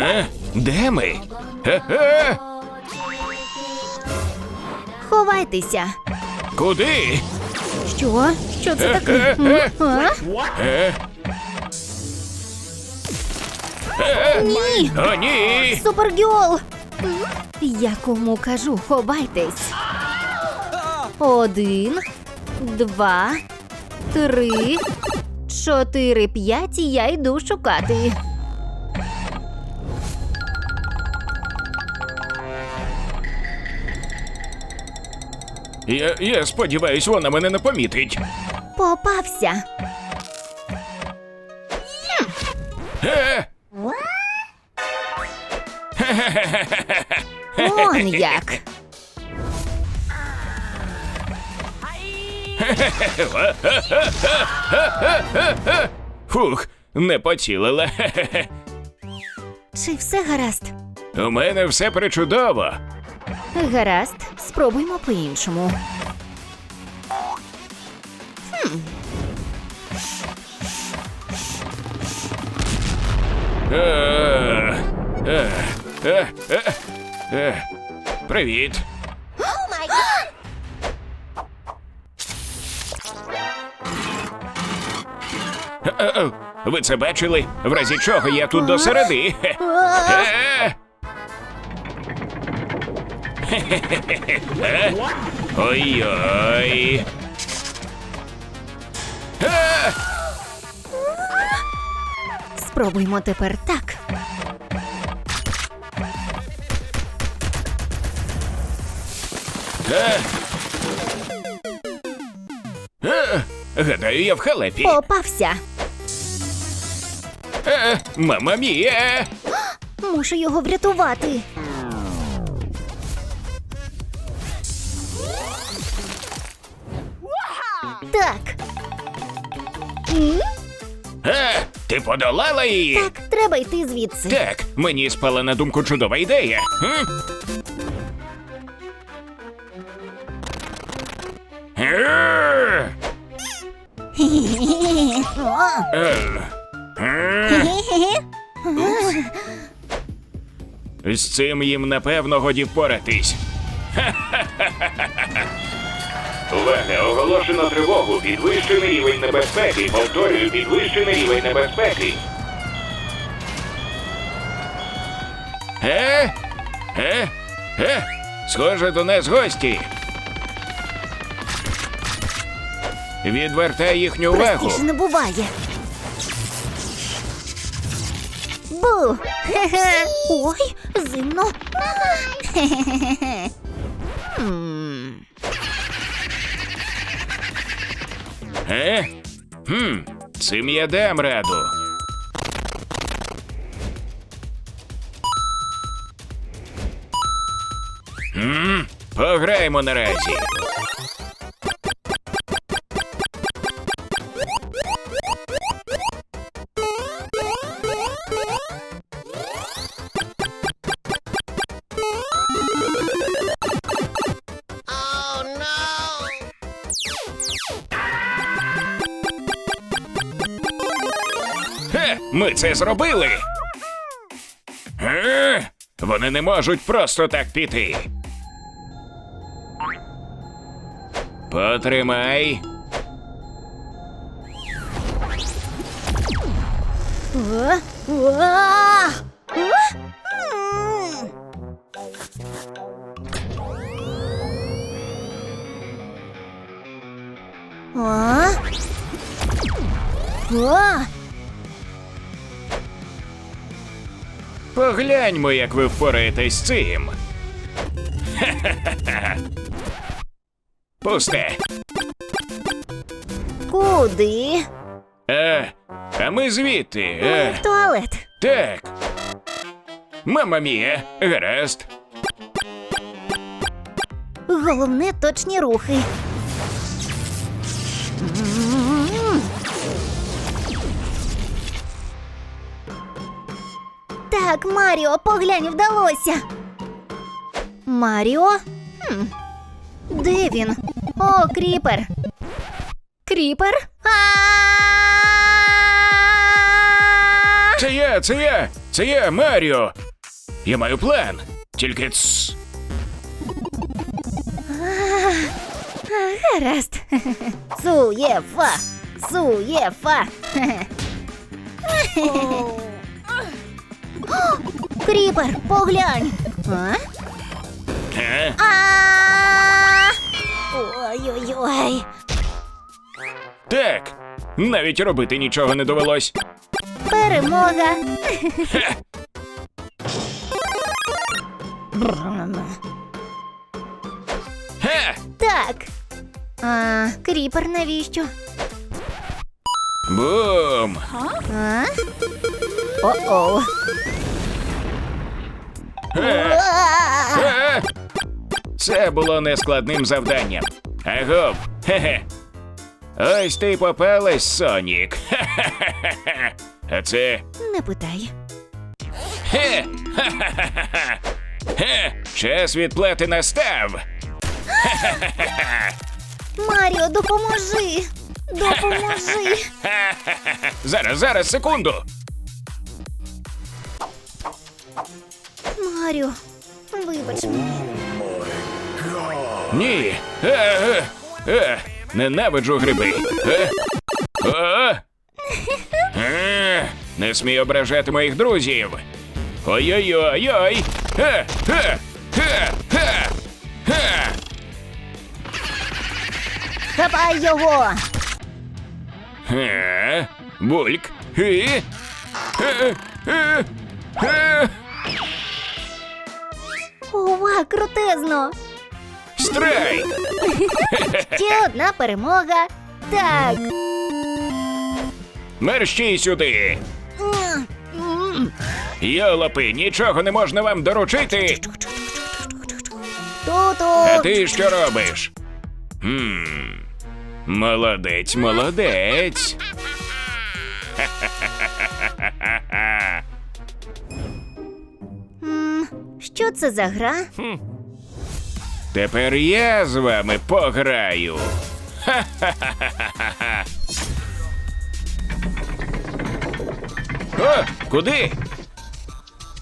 Е? Де ми? Е-е! Ховайтеся. Куди? Що? Що це таке? М? А? Е? Ні! О, ні! Супергіол! Я кому кажу, ховайтесь. Один, два, три, чотири, п'ять, і я йду шукати. Я, я сподіваюсь, вона мене не помітить. Попався. Е? Он як. Фух, не поцілила. Чи все гаразд? У мене все причудово. Гаразд, спробуймо по-іншому. Е, е, е, е, е. Привіт. Е, е, Ви це бачили? В разі чого я тут до середи. Е. Е. Ой-ой. Спробуймо тепер так. Е. Е. Гадаю, я в халепі. Попався. Е, Мама мія! Мушу його врятувати. Так, Е, ти подолала її? так, треба йти звідси. Так, мені спала на думку чудова ідея. М? Е, е, е. З цим їм напевно годі впоратись. Увага, оголошено тривогу. Підвищений рівень небезпеки. Повторюю, підвищений рівень небезпеки. Е? Е? Е? Схоже, до нас гості. Відвертай їхню увагу. Простіше не буває. Бу! Хе-хе. Ой, зимно. Хе-хе-хе. Е? Хм, цим я дам раду. Хм, пограємо наразі. Це зробили. Е? Вони не можуть просто так піти. Потримай. О, о, а! М. А? А? Погляньмо, як ви впораєтесь з цим. Пусте. Куди? Е, а ми звідти. Е, В туалет. так. Мама мія, гаразд. Головне точні рухи. Так, Маріо, поглянь, вдалося. Маріо? Хм. Де він? О, кріпер. Кріпер? А! Це я, це я, це я, Маріо. Я маю план. Тільки цс. Гаразд. Суєфа. Суєфа. Кріпер, поглянь. А? Е? А! Ой-ой-ой. Так. Навіть робити нічого не довелось. Перемога. Ха! Так. А, кріпер навіщо? Бум! А? О-оу. Е. Це було нескладним завданням. Агов, хе-хе. Ось ти попалась, Сонік. Ха-ха-ха-ха. А це. Не питай. Хе! Ха-ха-ха-ха. Хе! Час відплати настав. Маріо, допоможи. Допоможи. Ха-ха-ха. Зараз, зараз, секунду. Маріо, вибач мені. Ні. Е, е, е. Ненавиджу гриби. Е. О. Е. Не смій ображати моїх друзів. Ой-ой-ой-ой. Е, е, е, е, е. Хапай його. Е. Бульк. Е. Е, е, е. Ова, крутезно. Страйк. Ще одна перемога. Так. Мерщій сюди. Йолопи, нічого не можна вам доручити. А Ту-ту. ти що робиш? Хм. Молодець, молодець. Що це за гра? Тепер я з вами пограю. Ха-ха-ха-ха-ха. О, куди?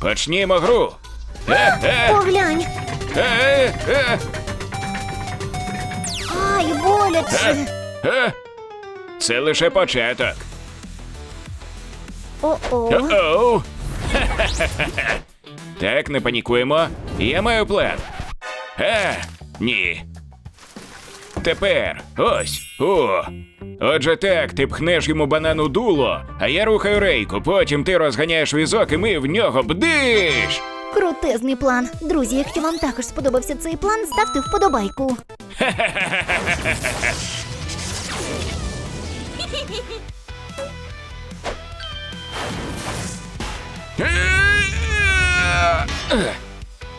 Почнімо гру. Е-е, Поглянь. е-е, Ай, боляче. е. Це лише початок. О-о. Оу. Так, не панікуємо. Я маю план. А, ні. Тепер ось. О. Отже так, ти пхнеш йому банану дуло, а я рухаю рейку, потім ти розганяєш візок і ми в нього бдиш. Крутезний план. Друзі, якщо вам також сподобався цей план, ставте вподобайку.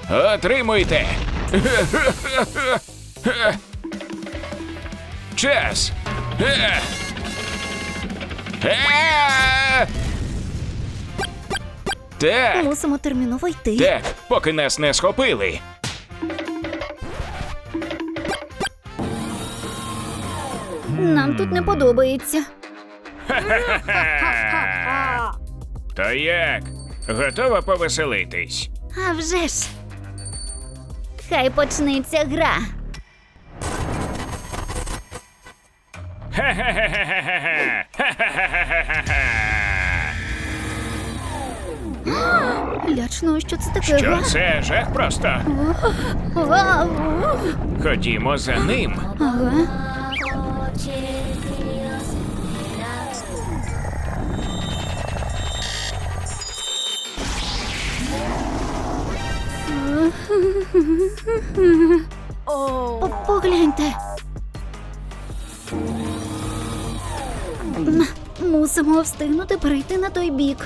Отримуйте. Час. Так, Мусимо терміново йти. так, поки нас не схопили. Нам тут не подобається. То як? Готова повеселитись? А вже ж. Хай почнеться гра. Лячно, що це таке? Що це жах просто? Вау. Ходімо за ним. Ага. По- Погляньте. Мусимо встигнути перейти на той бік.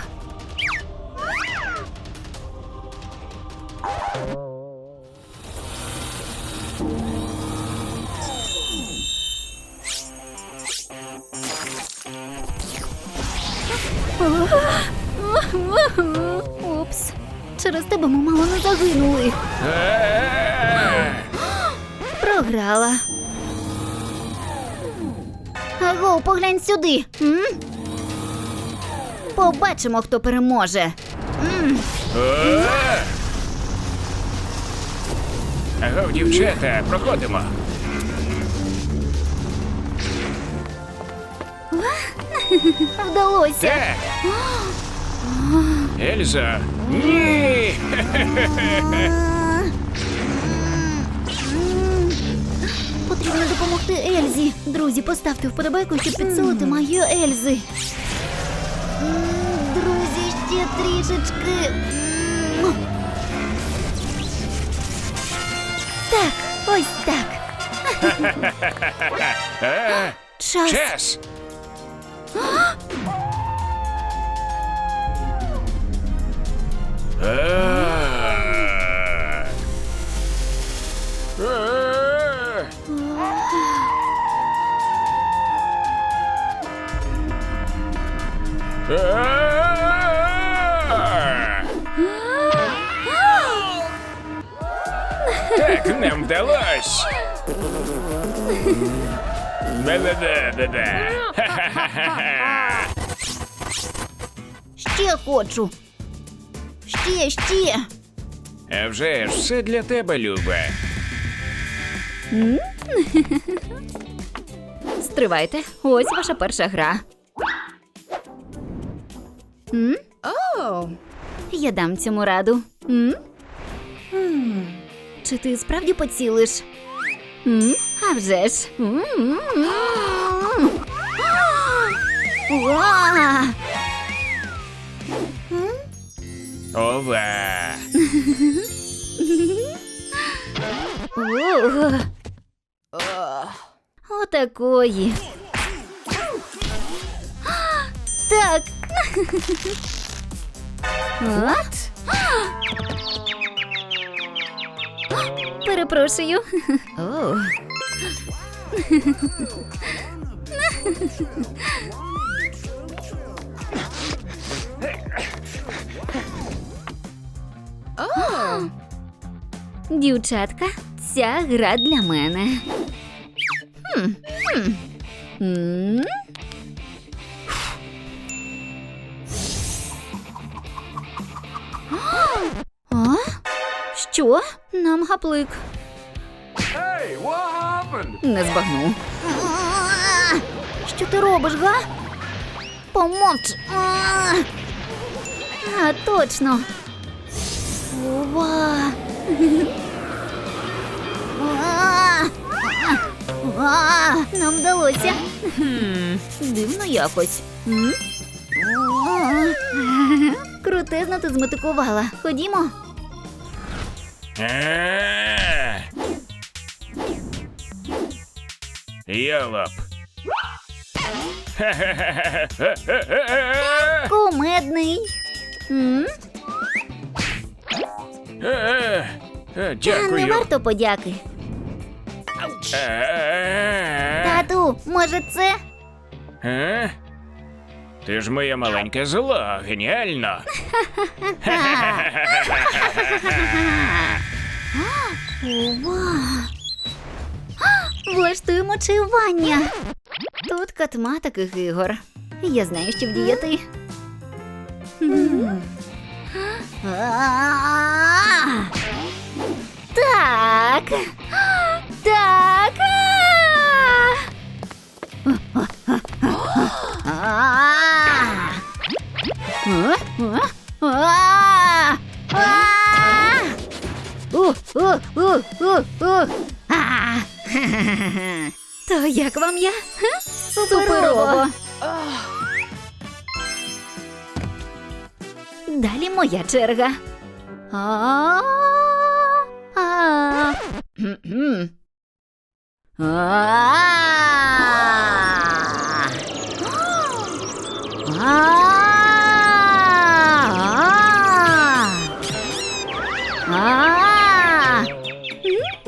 Е, Програла. Аго, поглянь сюди. М? Побачимо, хто переможе. Агов, дівчата, проходимо. Вдалося. Так. Ельза. Ні. Потрібно допомогти Ельзі. Друзі, поставте вподобайку, щоб підсилити магію Ельзи. М, Друзі, ще трішечки. М. Так, ось так. А, Час. час. Так, нам вдалось. Да-да-да-да-да. Ще хочу. Ще, ще. А вже ж все для тебе, Люба. Стривайте, ось ваша перша гра. М? Я дам цьому раду. М? Чи ти справді поцілиш? М? А вже ж. Уа! Ова. Ух. Отакої. Так. А? Перепрошую. О. Дівчатка, ця гра для мене. Хм, хм. М? А? Що? Нам гаплик. Hey, what happened? Не збагну. Що ти робиш, га? Помовч. А, А, точно. Ова. А, а, Нам вдалося. Хм, Дивно якось. М? А, Крутезно ти зметикувала. Ходімо. А. Йолоп. Ха-ха-ха-ха-ха-ха-ха. Кумедний. М? А, а, Та Не Дякую. варто подяки. А. Тату, може це? А? Ти ж моя маленька зло, геніально. Ова. Влаштуємо чаювання. Тут катма таких ігор. Я знаю, що вдіяти. А! Так. Так. То як вам я? Суперово. Далі моя черга. А. А.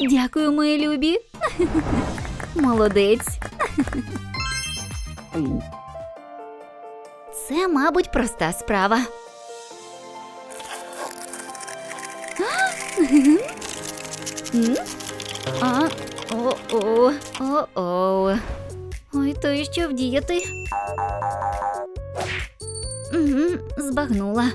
Дякую, мої любі. Молодець. Це, мабуть, проста справа. А, о-о, о-о. Ой, то і що вдіяти? М, Збагнула.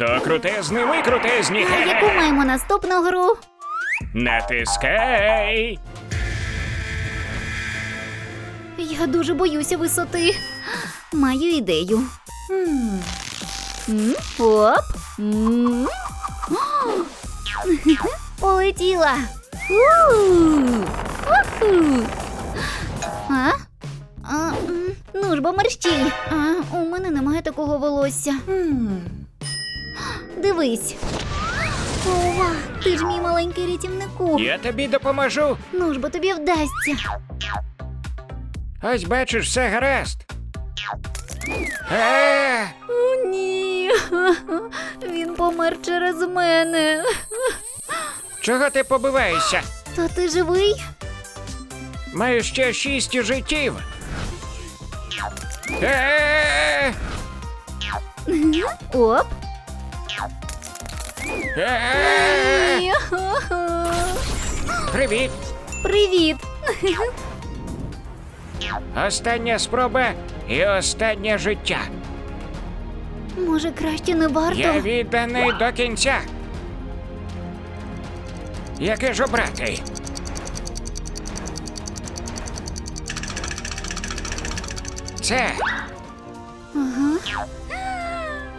Хто крутезний, ми крутезні. А яку маємо наступну гру? Натискай. Я дуже боюся висоти. Маю ідею. М. М, Оп. М. О! Полетіла. Уху. А? А, м, ну ж бо мерщій. А, у мене немає такого волосся. Дивись. Ова, ти ж мій маленький рятівнику. Я тобі допоможу. Ну ж бо тобі вдасться. Ось бачиш, все гаразд. Е, О, ні. Він помер через мене. чого ти побиваєшся? То ти живий? Маю ще шість життів. Е, Оп. Е, Ні. Привіт. Привіт. Остання спроба і останнє життя. Може, краще не варто? Я відданий до кінця. Яке ж обрати? Це.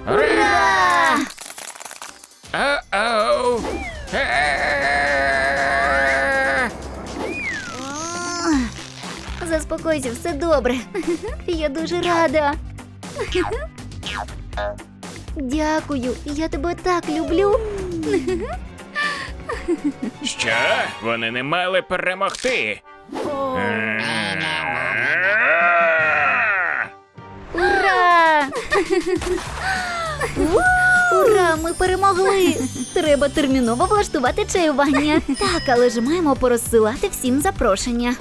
Ура! О-оу! Заспокойся, все добре. Я дуже рада. Дякую, я тебе так люблю. Що? Вони не мали перемогти. Ура! Ура! Ми перемогли! Треба терміново влаштувати чаювання. Так, але ж маємо порозсилати всім запрошення.